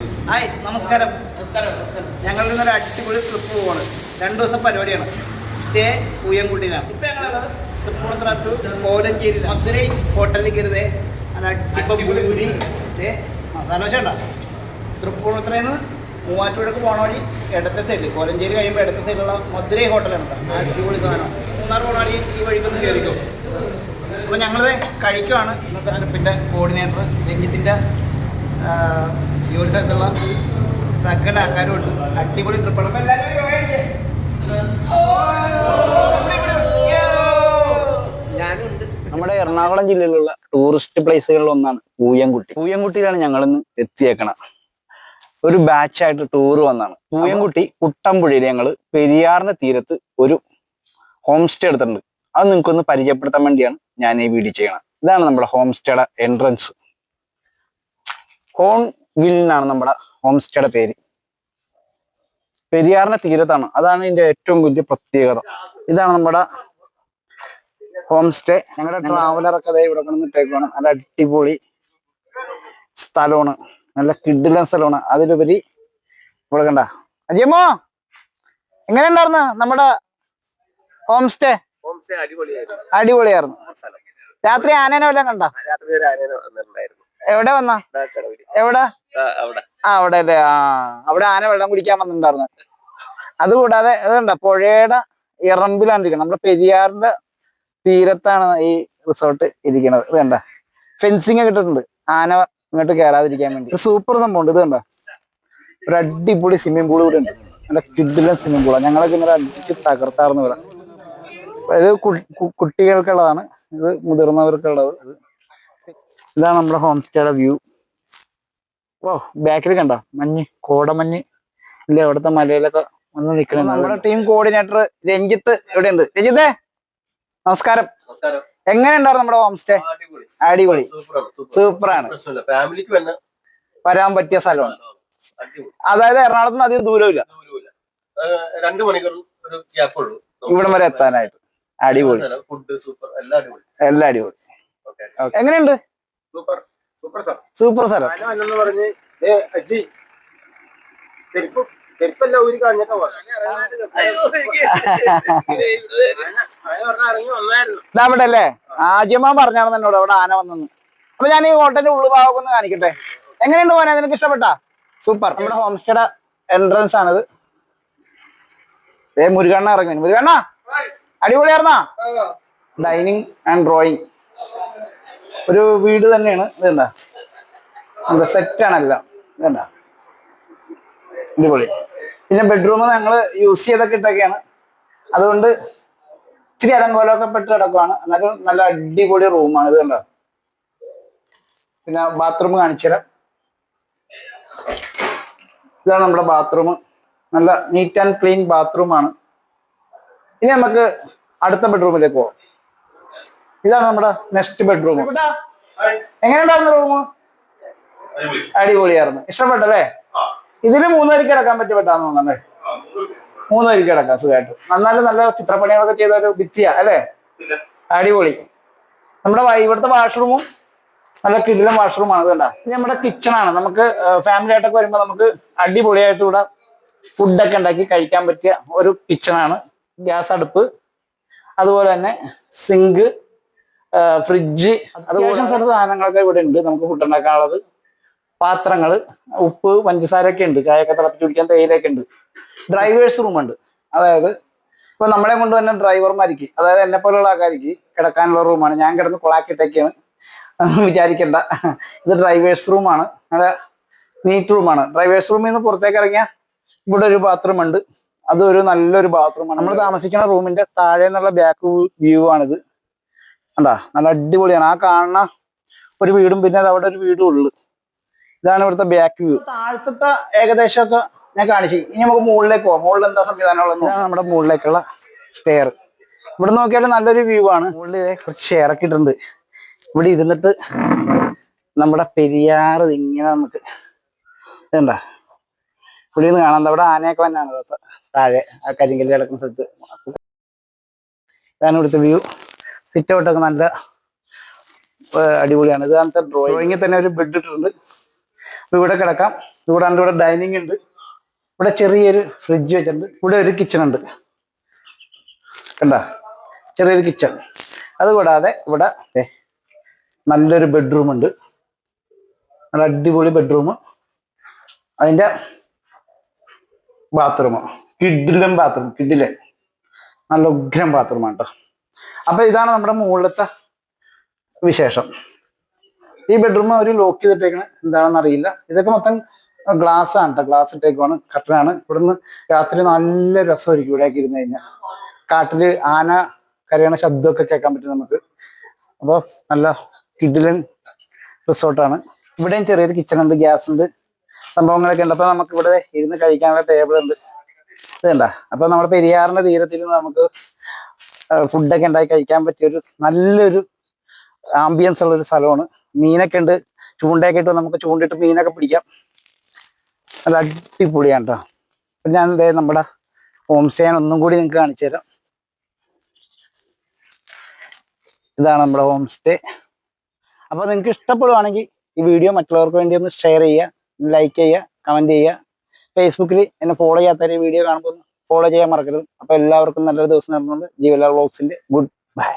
Hi നമസ്കാരം. നമസ്കാരം നമസ്കാരം. ഞങ്ങൾ ഇന്നൊരു അടിപൊളി ട്രിപ്പ് പോവാണ്. രണ്ട് ദിവസം പരിപാടിയാണ്. സ്റ്റേ പൂയംകുട്ടിയിലാണ് ഇപ്പം ഞങ്ങളുള്ളത് തൃപ്പൂണിത്തറ ടു കോലഞ്ചേരി മധുരൈ ഹോട്ടലിൽ കയറിയതേ. നല്ല അടിപൊളി പുരി മസാല ദോശ ഉണ്ടോ? തൃപ്പൂണിത്തറയിൽ നിന്ന് മൂവാറ്റുപുഴക്ക് പോണ വഴി ഇടത്തെ സൈഡിൽ കോലഞ്ചേരി കഴിയുമ്പോൾ ഇടത്തെ സൈഡിലുള്ള മധുരൈ ഹോട്ടലാണ് അടിപൊളി സാധനം. മൂന്നാർ പോണ വഴി ഈ വഴിക്കൊന്ന് കയറിക്കോ അപ്പോൾ ഞങ്ങളത് കഴിക്കുവാണ്. ഇന്നത്തെ ട്രിപ്പിന്റെ കോർഡിനേറ്റർ രഞ്ജിത്തിന്റെ ജോലി സ്ഥലത്തുള്ള സകല ആൾക്കാരും ഉണ്ട്. അടിപൊളി ട്രിപ്പാണ് നമ്മുടെ എറണാകുളം ജില്ലയിലുള്ള ടൂറിസ്റ്റ് പ്ലേസുകളിൽ ഒന്നാണ് പൂയംകുട്ടി. പൂയംകുട്ടിയിലാണ് ഞങ്ങൾ ഇന്ന് എത്തിയേക്കണം. ഒരു ബാച്ചായിട്ട് ടൂർ വന്നാണ്. പൂയംകുട്ടി കുട്ടമ്പുഴയിൽ ഞങ്ങൾ പെരിയാറിന്റെ തീരത്ത് ഒരു ഹോം സ്റ്റേ എടുത്തിട്ടുണ്ട്. അത് നിങ്ങൾക്കൊന്ന് പരിചയപ്പെടുത്താൻ വേണ്ടിയാണ് ഞാൻ ഈ വീഡിയോ ചെയ്യണം ഇതാണ് നമ്മുടെ ഹോം സ്റ്റേയുടെ എൻട്രൻസ് ഹോൺ വിൽ എന്നാണ് നമ്മുടെ ഹോം സ്റ്റേയുടെ പേര്. പെരിയാറിന്റെ തീരത്താണ്. അതാണ് ഇതിന്റെ ഏറ്റവും വലിയ പ്രത്യേകത. ഇതാണ് നമ്മുടെ ഹോം സ്റ്റേ ഞങ്ങളുടെ ട്രാവലറൊക്കെ ദേ ഇവിടെ കൊണ്ടിട്ടേക്കാണ് നല്ല അടിപൊളി സ്ഥലമാണ്. നല്ല കിഡിലൻ സ്ഥലമാണ്. അതിലുപരി ഇവിടെ കണ്ട. അജിയമ്മോ എങ്ങനെ ഉണ്ടായിരുന്നു നമ്മുടെ ഹോം സ്റ്റേ അടിപൊളിയായിരുന്നു. രാത്രി ആനേനെ വല്ലതും കണ്ട? രാത്രി എവിടെ വന്ന? എവിടെ? ആ, അവിടെ അല്ലേ ആ അവിടെ ആന വെള്ളം കുടിക്കാൻ വന്നിട്ടുണ്ടായിരുന്നു. അതുകൂടാതെ അതുണ്ട പുഴയുടെ ഇറമ്പിലാണ് ഇരിക്കുന്നത് നമ്മുടെ പെരിയാറിന്റെ തീരത്താണ് ഈ റിസോർട്ട് ഇരിക്കുന്നത്. ഇത് കണ്ട? ഫെൻസിങ് ഒക്കെ ഇട്ടിട്ടുണ്ട്. ആന ഇങ്ങോട്ട് കയറാതിരിക്കാൻ വേണ്ടി. സൂപ്പർ സംഭവം ഉണ്ട് ഇത് കണ്ട? ഒരു അടിപൊളി സ്വിമ്മിംഗ് പൂൾ കൂടെ ഉണ്ട്. നല്ല കിഡിലും സ്വിമ്മിംഗ് പൂളാണ് ഞങ്ങളൊക്കെ ഇങ്ങനെ അടിച്ച് തകർത്താർന്ന് ഇവിടെ. ഇത് കുട്ടികൾക്കുള്ളതാണ്. ഇത് മുതിർന്നവർക്കുള്ളത്. ഇതാണ് നമ്മുടെ ഹോം സ്റ്റേയുടെ വ്യൂ. ഓ ബാക്കിൽ കണ്ട? മഞ്ഞ് കോടമഞ്ഞ്. അല്ലേ അവിടുത്തെ മലയിലൊക്കെ വന്ന് നിൽക്കണം നമ്മുടെ ടീം കോർഡിനേറ്റർ രഞ്ജിത്ത് ഇവിടെ ഉണ്ട് രഞ്ജിത്തെ നമസ്കാരം. നമസ്കാരം. എങ്ങനെ ഉണ്ടായിരുന്നു നമ്മുടെ ഹോം സ്റ്റേ അടിപൊളി. അടിപൊളി സൂപ്പറാണ്. ഫാമിലിക്ക് വരാൻ പറ്റിയ സ്ഥലമാണ്. അതായത് എറണാകുളത്ത് നിന്ന് അധികം ദൂരമില്ല. ദൂരമില്ല. ആ, മണിക്കൂർ ഒരു ഗ്യാപ്പ് ഉള്ളൂ. ഇവിടം വരെ എത്താനായിട്ട്. അടിപൊളി. ഫുഡ് സൂപ്പർ എല്ലാം അടിപൊളി. എല്ലാം അടിപൊളി. ഓക്കെ എങ്ങനെയുണ്ട്? Super super sir. Super sir. എന്ന് പറഞ്ഞ് ഏ അജി ചെരുപ്പ് ചെരുപ്പല്ല ഊരി കളഞ്ഞിട്ടാ അല്ലേ? ആദ്യമാ പറഞ്ഞാണ് എന്നോട് അവിടെ ആന വന്നെന്ന്. അപ്പൊ ഞാൻ ഈ ഹോട്ടലിന്റെ ഉള്ളുഭാഗം ഒന്ന് കാണിക്കട്ടെ? എങ്ങനെയുണ്ട് പോനെ നിനക്ക് ഇഷ്ടപ്പെട്ടാ? സൂപ്പർ. നമ്മുടെ ഹോം സ്റ്റേയുടെ എൻട്രൻസ് ആണിത്. ഏ മുരുകണ്ണ ഇറങ്ങി മുരുകണ്ണ അടിപൊളിയായിരുന്നാ? ഡൈനിങ് ആൻഡ് ഡ്രോയിങ് ഒരു വീട് തന്നെയാണ് ഇതുണ്ട. എന്താ സെറ്റാണെല്ലാം ഇതുണ്ട. അടിപൊളി. പിന്നെ ബെഡ്റൂം ഞങ്ങൾ യൂസ് ചെയ്തൊക്കെ ഇട്ടൊക്കെയാണ്. അതുകൊണ്ട് ഇത്തിരി അലങ്കോലമൊക്കെ പെട്ട് കിടക്കുവാണ്. എന്നാലും നല്ല അടിപൊളി റൂമാണ് ഇത് കണ്ടോ പിന്നെ ബാത്റൂം കാണിച്ചുതരാം. ഇതാണ് നമ്മുടെ ബാത്റൂം നല്ല നീറ്റ് ആൻഡ് ക്ലീൻ ബാത്റൂമാണ് ഇനി നമുക്ക് അടുത്ത ബെഡ്റൂമിലേക്ക് പോവാം. ഇതാണ് നമ്മുടെ നെക്സ്റ്റ് ബെഡ്റൂം. എങ്ങനെയുണ്ടായിരുന്നു റൂം അടിപൊളിയായിരുന്നു. ഇഷ്ടപ്പെട്ടല്ലേ? ഇതിന് മൂന്ന് പേർക്ക് കിടക്കാൻ പറ്റി പെട്ടാന്ന് തോന്നണ്ടേ മൂന്ന് പേർക്ക് കിടക്കാം. സുഖമായിട്ട്. നന്നാലും നല്ല ചിത്രപ്പണികളൊക്കെ ചെയ്ത ഒരു ഭിത്തിയ അല്ലേ അടിപൊളി. നമ്മുടെ ഇവിടുത്തെ വാഷ്റൂമും നല്ല കിടിലം വാഷ്റൂമാണ് ഇത് കണ്ട? നമ്മുടെ നമ്മുടെ കിച്ചണാണ്. നമുക്ക് ഫാമിലി ആയിട്ടൊക്കെ വരുമ്പോൾ നമുക്ക് അടിപൊളിയായിട്ട് ഇവിടെ ഫുഡൊക്കെ ഉണ്ടാക്കി കഴിക്കാൻ പറ്റിയ ഒരു കിച്ചണാണ്. ഗ്യാസ് അടുപ്പ്. അതുപോലെ തന്നെ സിങ്ക് ഫ്രിഡ്ജ് അത്യാവശ്യം സ്ഥലത്ത് സാധനങ്ങളൊക്കെ ഇവിടെ ഉണ്ട്. നമുക്ക് ഫുഡ് ഉണ്ടാക്കാനുള്ളത്. പാത്രങ്ങൾ ഉപ്പ് പഞ്ചസാരയൊക്കെ ഉണ്ട്. ചായയൊക്കെ തിളപ്പിച്ച് കുടിക്കാൻ തേയിലൊക്കെ ഉണ്ട്. ഡ്രൈവേഴ്സ് റൂം ഉണ്ട്. അതായത് ഇപ്പൊ നമ്മളെ കൊണ്ട് തന്നെ ഡ്രൈവർമാർക്ക് അതായത് എന്നെ പോലുള്ള ആൾക്കാർക്ക് കിടക്കാനുള്ള റൂമാണ് ഞാൻ കിടന്ന് കൊളാക്കിട്ടൊക്കെയാണ് വിചാരിക്കേണ്ട വിചാരിക്കണ്ട. ഇത് ഡ്രൈവേഴ്സ് റൂമാണ് നല്ല നീറ്റ് റൂമാണ് ഡ്രൈവേഴ്സ് റൂമിൽ നിന്ന് പുറത്തേക്ക് ഇറങ്ങിയാൽ ഇവിടെ ഒരു ബാത്റൂം ഉണ്ട്. അതൊരു നല്ലൊരു ബാത്റൂമാണ് നമ്മൾ താമസിക്കുന്ന റൂമിന്റെ താഴെ നിന്നുള്ള ബാക്ക് വ്യൂ ആണിത്. കണ്ടാ? നല്ല അടിപൊളിയാണ്. ആ കാണുന്ന ഒരു വീടും പിന്നെ അത് അവിടെ ഒരു വീടും ഉള്ളു. ഇതാണ് ഇവിടുത്തെ ബാക്ക് വ്യൂ താഴത്തെ ഏകദേശമൊക്കെ ഞാൻ കാണിച്ചു. ഇനി നമുക്ക് മുകളിലേക്ക് പോവാം. മുകളിൽ എന്താ സംവിധാനം ഉള്ളത് ഇതാണ് നമ്മുടെ മുകളിലേക്കുള്ള സ്റ്റെയർ ഇവിടെ നോക്കിയാൽ നല്ലൊരു വ്യൂ ആണ്. മുകളിൽ കുറച്ച് ഷെയർ ഒക്കെ ഇട്ടിട്ടുണ്ട്. ഇവിടെ ഇരുന്നിട്ട് നമ്മുടെ പെരിയാറ് ഇങ്ങനെ നമുക്ക് ഇതുണ്ടാ? ഇവിടെ നിന്ന് കാണാം. ഇവിടെ ആനയൊക്കെ വന്നാണ്. താഴെ ആ കരിങ്കല്ല് കിടക്കുന്ന സ്ഥലത്ത്. ഇതാണ് ഇവിടുത്തെ വ്യൂ സിറ്റ് ഔട്ടൊക്കെ നല്ല അടിപൊളിയാണ്. ഇത് അങ്ങനത്തെ ഡ്രോയിങ്ങിൽ തന്നെ ഒരു ബെഡ് ഇട്ടിട്ടുണ്ട്. ഇവിടെ കിടക്കാം. ഇവിടെ കൂടാണ്ട് ഇവിടെ ഡൈനിങ് ഉണ്ട്. ഇവിടെ ചെറിയൊരു ഫ്രിഡ്ജ് വെച്ചിട്ടുണ്ട്. ഇവിടെ ഒരു കിച്ചൺ ഉണ്ട്. കണ്ട? ചെറിയൊരു കിച്ചൺ അതുകൂടാതെ ഇവിടെ നല്ലൊരു ബെഡ്റൂം ഉണ്ട്. നല്ല അടിപൊളി ബെഡ്റൂം അതിന്റെ ബാത്റൂം കിഡിലും ബാത്റൂം കിഡിലെ നല്ല ഉഗ്രം ബാത്റൂമാണ് കേട്ടോ അപ്പൊ ഇതാണ് നമ്മുടെ മുകളിലത്തെ വിശേഷം. ഈ ബെഡ്റൂം അവർ ലോക്ക് ചെയ്തിട്ടേക്കണ്. എന്താണെന്ന് അറിയില്ല. ഇതൊക്കെ മൊത്തം ഗ്ലാസ് ആണ് ഗ്ലാസ് ഇട്ടേക്കുവാണ്. കട്ടനാണ് ഇവിടുന്ന് രാത്രി നല്ല രസമായിരിക്കും ഇവിടേക്ക് ഇരുന്ന് കഴിഞ്ഞാൽ കാട്ടിൽ ആന കരയണ ശബ്ദമൊക്കെ കേൾക്കാൻ പറ്റും നമുക്ക്. അപ്പോൾ നല്ല കിഡിലൻ റിസോർട്ടാണ് ഇവിടെയും ചെറിയൊരു കിച്ചൺ ഉണ്ട്. ഗ്യാസ് ഉണ്ട്. സംഭവങ്ങളൊക്കെ ഉണ്ട്. അപ്പോൾ നമുക്ക് ഇവിടെ ഇരുന്ന് കഴിക്കാനുള്ള ടേബിൾ ഉണ്ട്. ഇത് അപ്പോൾ അപ്പൊ നമ്മുടെ പെരിയാറിന്റെ തീരത്തിൽ നമുക്ക് ഫുഡൊക്കെ ഉണ്ടാക്കി കഴിക്കാൻ പറ്റിയ ഒരു നല്ലൊരു ആംബിയൻസ് ഉള്ള ഒരു സ്ഥലമാണ്. മീനൊക്കെ ഉണ്ട്. ചൂണ്ടയൊക്കെ ഇട്ട് നമുക്ക് ചൂണ്ടിട്ട് മീനൊക്കെ പിടിക്കാം. നല്ല അടിപൊളിയാണ് കേട്ടോ ഞാൻ ദേ നമ്മുടെ ഹോം സ്റ്റേ ഒന്നും കൂടി നിങ്ങൾക്ക് കാണിച്ചു തരാം. ഇതാണ് നമ്മുടെ ഹോം സ്റ്റേ അപ്പൊ നിങ്ങൾക്ക് ഇഷ്ടപ്പെടുവാണെങ്കിൽ ഈ വീഡിയോ മറ്റുള്ളവർക്ക് വേണ്ടി ഒന്ന് ഷെയർ ചെയ്യുക ലൈക്ക് ചെയ്യുക കമന്റ് ചെയ്യുക. ഫേസ്ബുക്കിൽ എന്നെ ഫോളോ ചെയ്യാത്തവരെ വീഡിയോ കാണുമ്പോൾ ഫോളോ ചെയ്യാൻ മറക്കരുത്. അപ്പൊ എല്ലാവർക്കും നല്ലൊരു ദിവസം നടന്നുകൊണ്ട് ജീവലാൽ വ്ളോഗ്സിന്റെ ഗുഡ് ബൈ.